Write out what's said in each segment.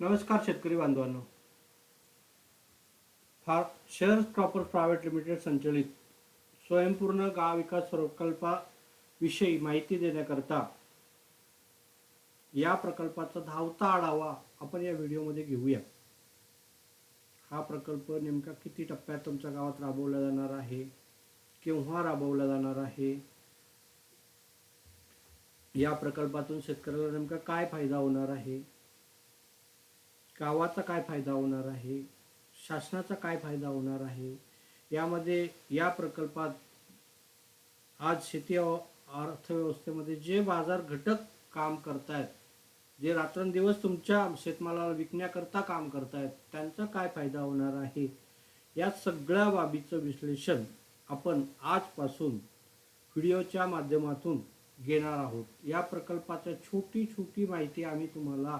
नमस्कार शेतकरी बांधवांनो. फार शेअर्स प्रॉपर प्रायव्हेट लिमिटेड संचलित स्वयंपूर्ण गाव विकास प्रकल्पाविषयी माहिती देण्याकरता या प्रकल्पाचा धावता आढावा आपण या व्हिडिओमध्ये घेऊया. हा प्रकल्प नेमका किती टप्प्यात तुमच्या गावात राबवला जाणार आहे? केव्हा राबवला जाणार आहे? या प्रकल्पातून शेतकऱ्याला नेमका काय फायदा होणार आहे? गावाचा काय फायदा होणार आहे? शासनाचा काय फायदा होणार आहे? यामध्ये या प्रकल्पात आज शेती अर्थव्यवस्थेमध्ये जे बाजार घटक काम करतायत जे रात्रंदिवस तुमच्या शेतमालाला विकण्याकरता काम करतायत त्यांचा काय फायदा होणार आहे? या सगळ्या बाबीचं विश्लेषण आपण आजपासून व्हिडिओच्या माध्यमातून घेणार आहोत. या प्रकल्पाच्या छोटी छोटी माहिती आम्ही तुम्हाला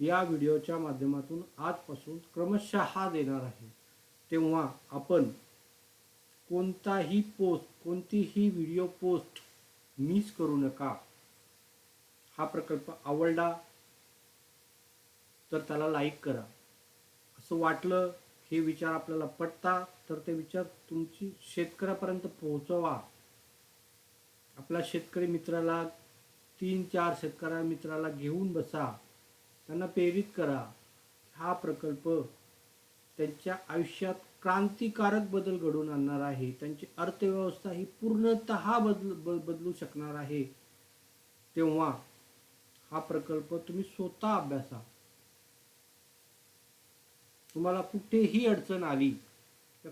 या व्हिडिओच्या माध्यमातून आजपासून क्रमशः देणार आहे. तेव्हा आपण कोणताही पोस्ट कोणतीही व्हिडिओ पोस्ट मिस करू नका. हा प्रकल्प आवडला तर त्याला लाईक करा. असं वाटलं हे विचार आपल्याला पटता तर ते विचार तुमची शेतकऱ्यापर्यंत पोहोचवा. आपल्या शेतकरी मित्राला तीन चार शेतकऱ्या मित्राला घेऊन बसा. त्यांना प्रेरित करा. हा प्रकल्प त्यांच्या आयुष्यात क्रांतिकारक बदल घडवून आणणार आहे. त्यांची अर्थव्यवस्था ही पूर्णतः बदल बदलू शकणार आहे. तेव्हा हा प्रकल्प तुम्ही स्वतः अभ्यासा. तुम्हाला कुठेही अडचण आली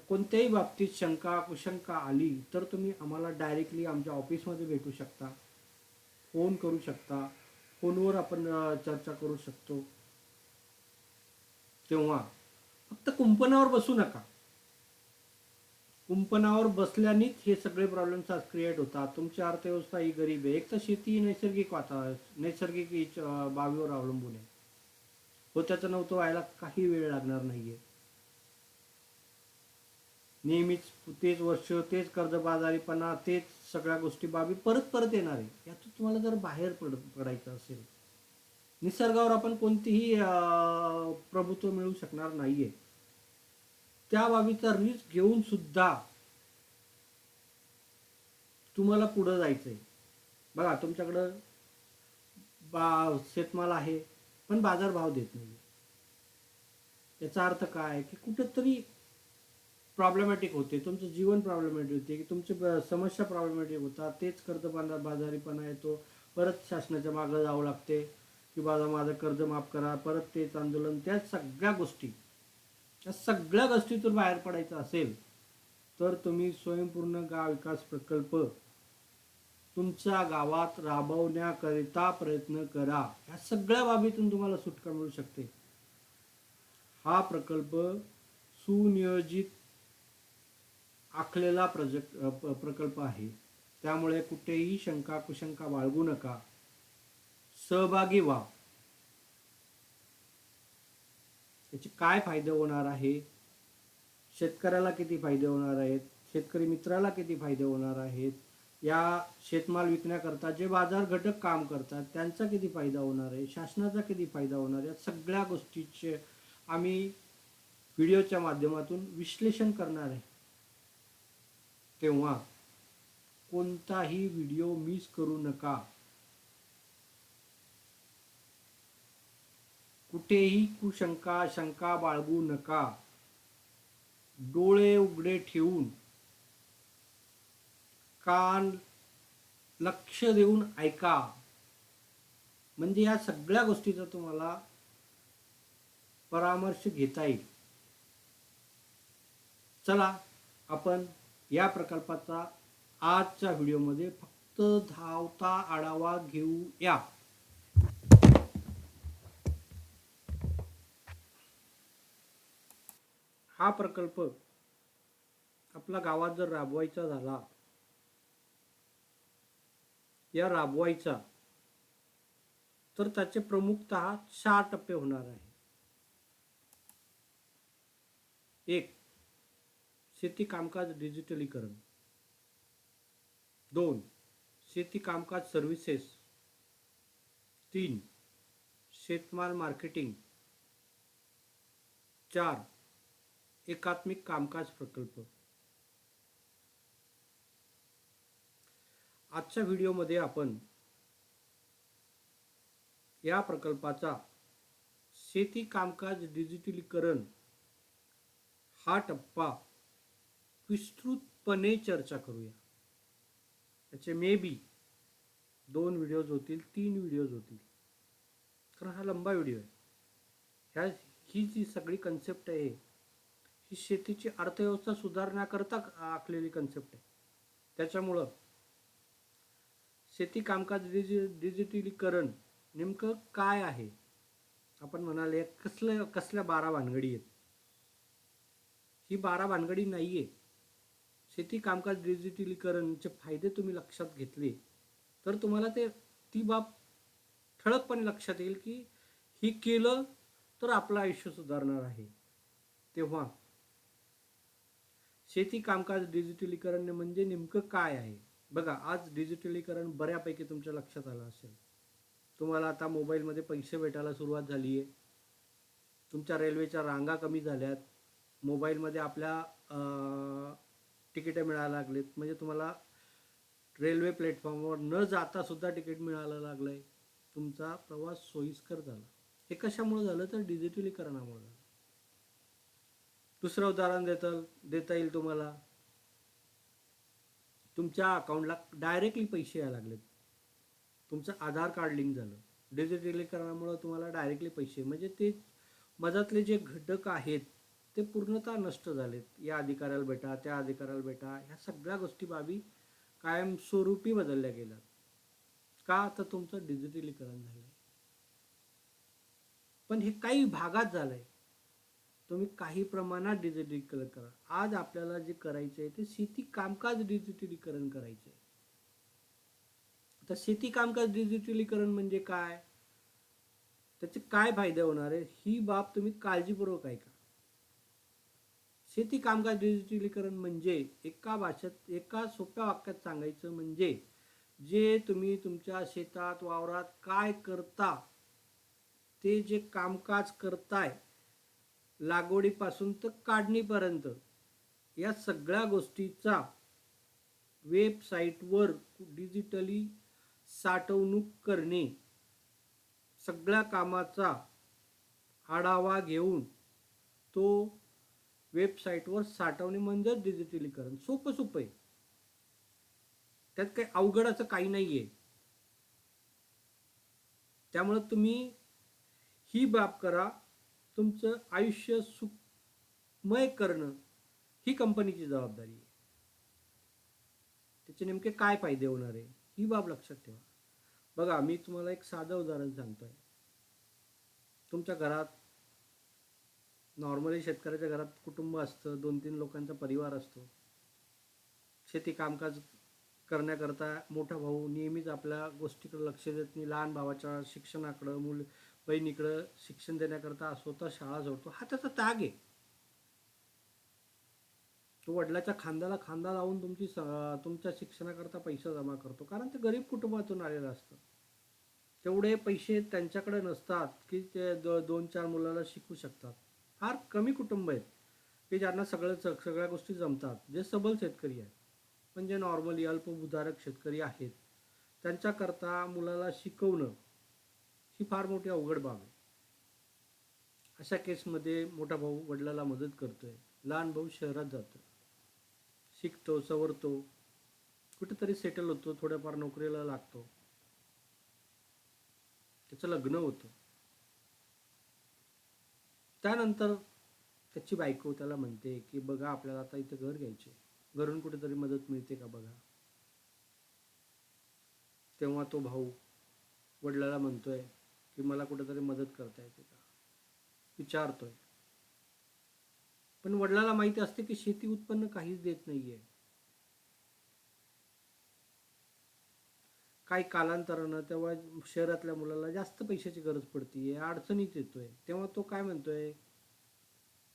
कोणत्याही बाबतीत शंका कुशंका आली तर तुम्ही आम्हाला डायरेक्टली आमच्या ऑफिसमध्ये भेटू शकता. फोन करू शकता. फोनवर आपण चर्चा करू शकतो. तेव्हा फक्त कुंपणावर बसू नका. कुंपणावर बसल्यानेच हे सगळे प्रॉब्लेम्स आज क्रिएट होतात. तुमची अर्थव्यवस्था ही गरीब आहे. एक तर शेती ही नैसर्गिक वातावरण नैसर्गिक बावीवर बाबीवर अवलंबून आहे. हो त्याचं नव्हतं व्हायला काही वेळ लागणार नाहीये. नेहमीच तेच वर्ष तेच कर्जबाजारीपणा तेच सगळ्या गोष्टी बाबी परत परत येणार आहे. यातून तुम्हाला जर बाहेर पड पडायचं असेल निसर्गावर आपण कोणतीही प्रभुत्व मिळू शकणार नाहीये. त्या बाबीचा रिस्क घेऊन सुद्धा तुम्हाला पुढं जायचंय. बघा तुमच्याकडं बा शेतमाल आहे पण बाजारभाव देत नाही याचा अर्थ काय? की कुठंतरी प्रॉब्लेमॅटिक होते. तुमचं जीवन प्रॉब्लेमॅटिक होते. की तुमचे समस्या प्रॉब्लेमॅटिक होतात. तेच कर्ज बांधा बाजारीपणा येतो. परत शासनाच्या मागं जावं लागते. की बाबा माझं कर्ज माफ करा. परत तेच आंदोलन. त्या सगळ्या गोष्टी या सगळ्या गोष्टीतून बाहेर पडायचं असेल तर तुम्ही स्वयंपूर्ण गाव विकास प्रकल्प तुमच्या गावात राबवण्याकरिता प्रयत्न करा. या सगळ्या बाबीतून तुम्हाला सुटका मिळू शकते. हा प्रकल्प सुनियोजित आखलेला प्रोजेक्ट प्रकल्प आहे. त्यामुळे कुठेही शंका कुशंका बाळगू नका. सहभागी व्हा. याचे काय फायदे होणार आहे? शेतकऱ्याला किती फायदे होणार आहेत? शेतकरी मित्राला किती फायदे होणार आहेत? या शेतमाल विकण्याकरता जे बाजार घटक काम करतात त्यांचा किती फायदा होणार आहे? शासनाचा किती फायदा होणार आहे? या सगळ्या गोष्टीचे आम्ही व्हिडिओच्या माध्यमातून विश्लेषण करणार आहे. तेव्हा कोणताही व्हिडिओ मिस करू नका. कुठेही कुशंका शंका बाळगू नका. डोळे उघडे ठेवून कान लक्ष देऊन ऐका. म्हणजे या सगळ्या गोष्टीचा तुम्हाला परामर्श घेता येईल. चला आपण या प्रकल्पाचा आजच्या व्हिडिओमध्ये फक्त धावता आढावा घेऊया. हा प्रकल्प आपला गावात जर राबवायचा झाला या राबवायचा तर त्याचे प्रमुखतः चार टप्पे होणार आहे. एक शेती कामकाज डिजिटलीकरण. दोन शेती कामकाज सर्व्हिसेस तीन शेतमाल मार्केटिंग चार एकात्मिक कामकाज प्रकल्प. आजच्या व्हिडिओमध्ये आपण या प्रकल्पाचा शेती कामकाज डिजिटलीकरण हा टप्पा विस्तृतपणे चर्चा करूया. त्याचे मे बी दोन व्हिडिओज होतील तीन व्हिडिओज होतील. कारण हा लंबा व्हिडिओ आहे. ह्या ही जी सगळी कन्सेप्ट आहे ही शेतीची अर्थव्यवस्था सुधारण्याकरता आखलेली कन्सेप्ट आहे. त्याच्यामुळं शेती कामकाज डिजि डिजिटलीकरण नेमकं काय आहे? आपण म्हणाले कसल्या कसल्या बारा भानगडी आहेत? ही बारा भानगडी नाही आहे शेती कामकाज डिजिटलीकरणचे फायदे तुम्ही लक्षात घेतले तर तुम्हाला ते ती बाब ठळकपणे लक्षात येईल की ही केलं तर आपलं आयुष्य सुधारणार आहे. तेव्हा शेती कामकाज डिजिटलीकरण म्हणजे नेमकं काय आहे? बघा आज डिजिटलीकरण बऱ्यापैकी तुमच्या लक्षात आलं असेल. तुम्हाला आता मोबाईलमध्ये पैसे भेटायला सुरुवात झाली आहे. तुमच्या रेल्वेच्या रांगा कमी झाल्यात. मोबाईलमध्ये आपल्या तिकिटं मिळायला लागलीत. म्हणजे तुम्हाला रेल्वे प्लॅटफॉर्मवर न जाता सुद्धा तिकीट मिळायला लागलं आहे तुमचा प्रवास सोयीस्कर झाला. हे कशामुळे झालं? तर डिजिटलीकरणामुळे झालं. दुसरं उदाहरण देता देता येईल तुम्हाला. तुमच्या अकाउंटला डायरेक्टली पैसे यायला लागलेत. तुमचं आधार कार्ड लिंक झालं. डिजिटलीकरणामुळं तुम्हाला डायरेक्टली पैसे म्हणजे ते मधातले जे घटक आहेत ते पूर्णतः नष्ट झालेत. या अधिकाऱ्याला भेटा त्या अधिकाऱ्याला भेटा ह्या सगळ्या गोष्टी बाबी कायमस्वरूपी बदलल्या गेल्या. का तर तुमचं डिजिटलीकरण झालं पण हे काही भागात झालंय. तुम्ही काही प्रमाणात डिजिटलीकरण करा. आज आपल्याला जे करायचं आहे ते शेती कामकाज डिजिटलीकरण करायचं आहे आता शेती कामकाज डिजिटलीकरण म्हणजे काय? त्याचे काय फायदे होणार आहे? ही बाब तुम्ही काळजीपूर्वक ऐका. शेती कामकाज डिजिटलीकरण म्हणजे एका भाषेत एका सोप्या वाक्यात सांगायचं म्हणजे जे तुम्ही तुमच्या शेतात वावरात काय करता ते जे कामकाज करताय लागवडीपासून तर काढणीपर्यंत या सगळ्या गोष्टीचा वेबसाईटवर डिजिटली साठवणूक करणे सगळ्या कामाचा आढावा घेऊन तो वेबसाईटवर साठवणे म्हणजे डिजिटलीकरण. सोपं सोपं आहे. त्यात काही अवघडाचं काही नाही आहे त्यामुळं तुम्ही ही बाब करा. तुमचं आयुष्य सुखमय करणं ही कंपनीची जबाबदारी आहे. त्याचे नेमके काय फायदे होणार आहे ही बाब लक्षात ठेवा. बघा मी तुम्हाला एक साधं उदाहरण सांगतोय. तुमच्या घरात नॉर्मली शेतकऱ्याच्या घरात कुटुंब असतं दोन तीन लोकांचा परिवार असतो. शेती कामकाज करण्याकरता मोठा भाऊ नेहमीच आपल्या गोष्टीकडे लक्ष देत नाही. लहान भावाच्या शिक्षणाकडं मुल बहिणीकडं शिक्षण देण्याकरता स्वतः शाळा जोडतो. हा त्याचा त्याग आहे. तो वडिलाच्या खांद्याला खांदा लावून तुमची स- तुमच्या शिक्षणाकरता पैसा जमा करतो. कारण ते गरीब कुटुंबातून आलेलं असतं. तेवढे पैसे त्यांच्याकडे नसतात की ते दो दोन चार मुलाला शिकू शकतात. फार कमी कुटुंब आहेत की ज्यांना सगळं स- सगळ्या गोष्टी जमतात जे सबल शेतकरी आहेत. पण जे नॉर्मली अल्पभूधारक शेतकरी आहेत त्यांच्याकरता मुलाला शिकवणं ही फार मोठी अवघड बाब आहे. अशा केसमध्ये मोठा भाऊ वडिलाला मदत करतो आहे लहान भाऊ शहरात जातो शिकतो सवरतो. कुठेतरी सेटल होतो थोड्याफार नोकरीला लागतो. त्याचं लग्न होतं. त्यानंतर त्याची बायको त्याला म्हणते की बघा आपल्याला आता इथं घर घ्यायचे घरून कुठेतरी मदत मिळते का बघा? तेव्हा तो भाऊ वडिलाला म्हणतोय की मला कुठेतरी मदत करता येते का? विचारतोय. पण वडिलाला माहिती असते की शेती उत्पन्न काहीच देत नाहीये. काही कालांतरानं तेव्हा शहरातल्या मुलाला जास्त पैशाची गरज पडते अडचणीत येतोय. तेव्हा तो काय म्हणतोय?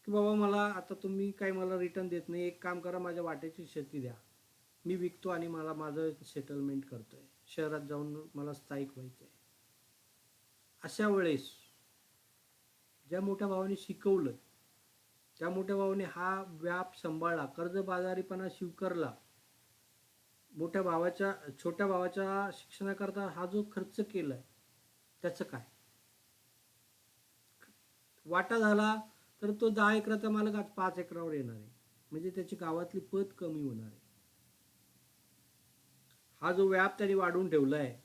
की बाबा मला आता तुम्ही काय मला रिटर्न देत नाही एक काम करा माझ्या वाट्याची शेती द्या. मी विकतो आणि मला माझं सेटलमेंट करतोय. शहरात जाऊन मला स्थायिक व्हायचं आहे अशा वेळेस ज्या मोठ्या भावाने शिकवलं त्या मोठ्या भावाने हा व्याप सांभाळला कर्जबाजारीपणा स्वीकारला मोठ्या भावाच्या छोट्या भावाच्या शिक्षणाकरता हा जो खर्च केलाय त्याचं काय? वाटा झाला तर तो दहा एकराचा मालक आज पाच एकरावर येणार आहे. म्हणजे त्याची गावातली पत कमी होणार आहे. हा जो व्याप त्याने वाढवून ठेवलाय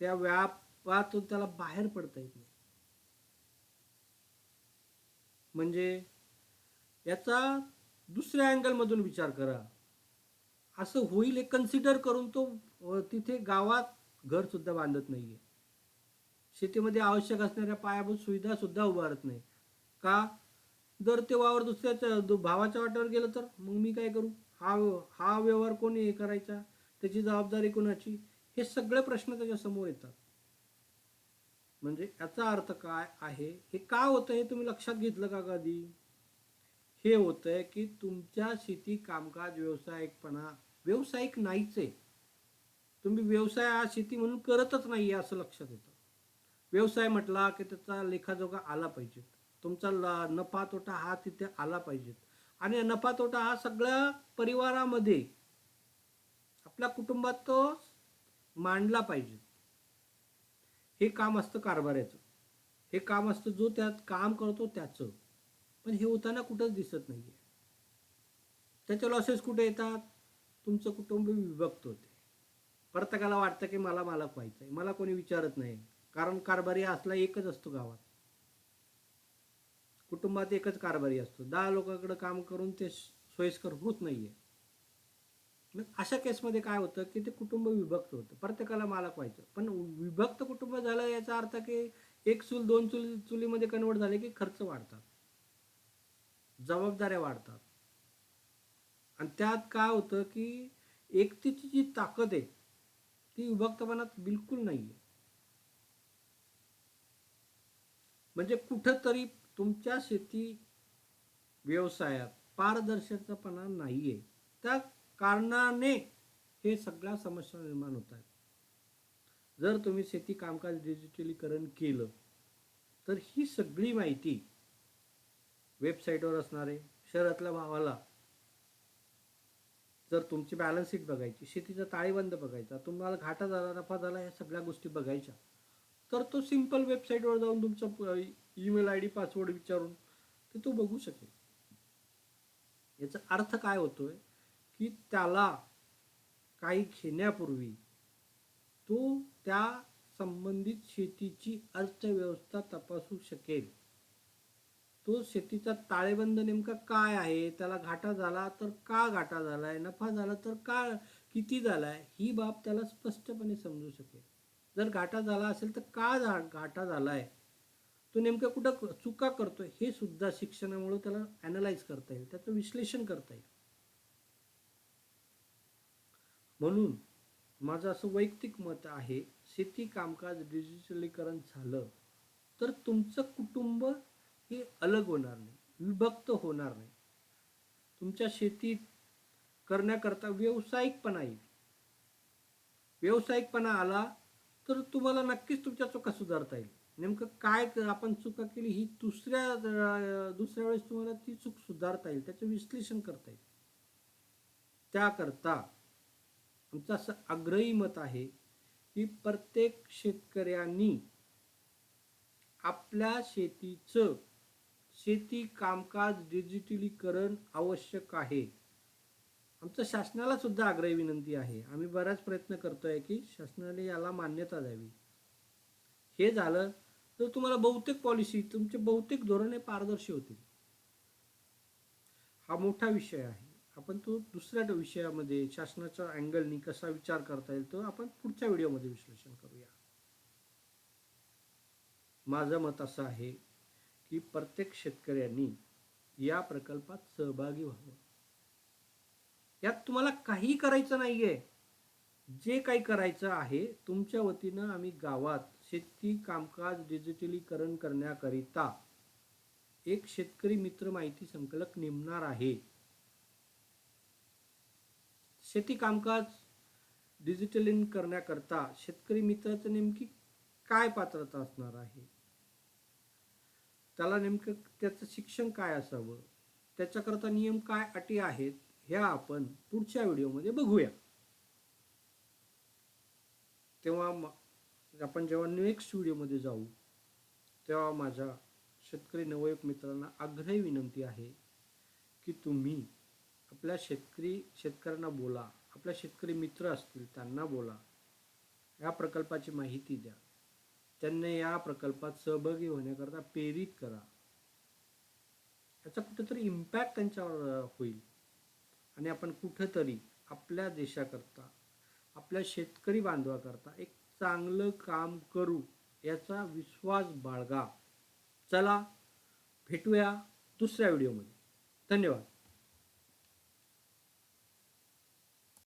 त्या व्यापातून त्याला बाहेर पडता येत नाही. म्हणजे याचा दुसऱ्या अँगलमधून विचार करा. असं होईल हे कन्सिडर करून तो तिथे गावात घर सुद्धा बांधत नाहीये. शेतीमध्ये आवश्यक असणाऱ्या पायाभूत सुविधा सुद्धा उभारत नाही. का? जर ते वावर दुसऱ्याच्या भावाच्या वाट्यावर गेलं तर मग मी काय करू? हा हा व्यवहार कोणी हे करायचा? त्याची जबाबदारी कोणाची? हे सगळे प्रश्न त्याच्यासमोर येतात. म्हणजे याचा अर्थ काय आहे? हे का होतं हे तुम्ही लक्षात घेतलं का कधी? हे होतंय की तुमच्या शेती कामकाज व्यावसायिकपणा व्यावसायिक नाहीच आहे. तुम्ही व्यवसाय हा शेती म्हणून करतच नाही आहे असं लक्षात येतं. व्यवसाय म्हटला की त्याचा लेखाजोखा आला पाहिजे तुमचा ल- नफा तोटा हा तिथे आला पाहिजे आणि नफा तोटा हा सगळ्या परिवारामध्ये आपल्या कुटुंबात तो मांडला पाहिजे. हे काम असतं कारभाराचं हे काम असतं जो त्यात काम करतो त्याचं. पण हे होताना कुठंच दिसत नाही आहे त्याचे लॉसेस कुठे येतात? तुमचं कुटुंब विभक्त होते. प्रत्येकाला वाटतं की मला मालक व्हायचं आहे मला कोणी विचारत नाही. कारण कारभारी असला एकच असतो गावात. कुटुंबात एकच कारभारी असतो. दहा लोकांकडे काम करून ते सोयीस्कर होत नाहीये. मग अशा केसमध्ये काय होतं की ते कुटुंब विभक्त होतं. प्रत्येकाला मालक व्हायचं. पण विभक्त कुटुंब झालं याचा अर्थ की एक चूल दोन चुल चुलीमध्ये कन्वर्ट झाले की खर्च वाढतात. जबाबदाऱ्या वाढतात. आणि त्यात काय होतं की एकतेची जी ताकद आहे ती विभक्तपणात बिलकुल नाही आहे म्हणजे कुठंतरी तुमच्या शेती व्यवसायात पारदर्शकपणा नाही आहे त्या कारणाने हे सगळ्या समस्या निर्माण होत आहेत. जर तुम्ही शेती कामकाज डिजिटलीकरण केलं तर ही सगळी माहिती वेबसाईटवर असणारे शहरातल्या भावाला जर तुमची बॅलन्स शीट बघायची शेतीचा ताळेबंद बघायचा तुम्हाला घाटा झाला नफा झाला ह्या सगळ्या गोष्टी बघायच्या. तर तो सिंपल वेबसाईटवर जाऊन तुमचा ईमेल आय डी पासवर्ड विचारून ते तो बघू शकेल. याचा अर्थ काय होतोय की त्याला काही घेण्यापूर्वी तो त्या संबंधित शेतीची अर्थव्यवस्था तपासू शकेल. तो शेतीचा ताळेबंद नेमका काय आहे? त्याला घाटा झाला तर का घाटा झालाय? नफा झाला तर का किती झालाय? ही बाब त्याला स्पष्टपणे समजू शकेल. जर घाटा झाला असेल तर का झा- घाटा झालाय? तो नेमकं कुठं चुका करतोय? हे सुद्धा शिक्षणामुळे त्याला अनालाइज करता येईल. त्याचं विश्लेषण करता येईल. म्हणून माझं असं वैयक्तिक मत आहे शेती कामकाज डिजिटलीकरण झालं तर तुमचं कुटुंब हे अलग होणार नाही विभक्त होणार नाही. तुमच्या शेतीत करण्याकरता व्यावसायिकपणा येईल. व्यावसायिकपणा आला तर तुम्हाला नक्कीच तुमच्या चुका सुधारता येईल. नेमकं काय आपण चुका केली ही दुसऱ्या दुसऱ्या वेळेस तुम्हाला ती चूक सुधारता येईल त्याचं विश्लेषण करता येईल. त्याकरता आमचं असं आग्रही मत आहे की प्रत्येक शेतकऱ्यांनी आपल्या शेतीचं शेती कामकाज डिजिटलीकरण आवश्यक आहे. आमचं शासनाला सुद्धा आग्रही विनंती आहे. आम्ही बराच प्रयत्न करतोय की शासनाने याला मान्यता द्यावी. हे झालं तर तुम्हाला बहुतेक पॉलिसी तुमचे बहुतेक धोरणे पारदर्शी होतील. हा मोठा विषय आहे. आपण तो दुसऱ्या विषयामध्ये शासनाच्या अँगलनी कसा विचार करता येईल तो आपण पुढच्या व्हिडिओमध्ये विश्लेषण करूया. माझं मत असं आहे की प्रत्येक शेतकऱ्यांनी या प्रकल्पात सहभागी व्हावं. यात तुम्हाला काही करायचं नाहीये. जे काही करायचं आहे तुमच्या वतीनं आम्ही गावात शेती कामकाज डिजिटलीकरण करण्याकरिता एक शेतकरी मित्र माहिती संकलक नेमणार आहे. शेती कामकाज डिजिटलीन करण्याकरता शेतकरी मित्राचं नेमकी काय पात्रता असणार आहे? त्याला नेमकं त्याचं शिक्षण काय असावं? त्याच्याकरता नियम काय अटी आहेत? ह्या आपण पुढच्या व्हिडिओमध्ये बघूया. तेव्हा आपण जेव्हा नेक्स्ट व्हिडिओमध्ये जाऊ तेव्हा माझ्या शेतकरी नवयुवक मित्रांना आग्रही विनंती आहे की तुम्ही आपल्या शेतकरी शेतकऱ्यांना बोला आपल्या शेतकरी मित्र असतील त्यांना बोला. या प्रकल्पाची माहिती द्या. त्यांना या प्रकल्पात सहभागी होण्याकरता प्रेरित करा. याचा कुठेतरी इम्पॅक्ट त्यांच्यावर होईल. आणि आपण कुठंतरी आपल्या देशाकरता आपल्या शेतकरी बांधवाकरता एक चांगलं काम करू याचा विश्वास बाळगा. चला भेटूया दुसऱ्या व्हिडिओमध्ये धन्यवाद.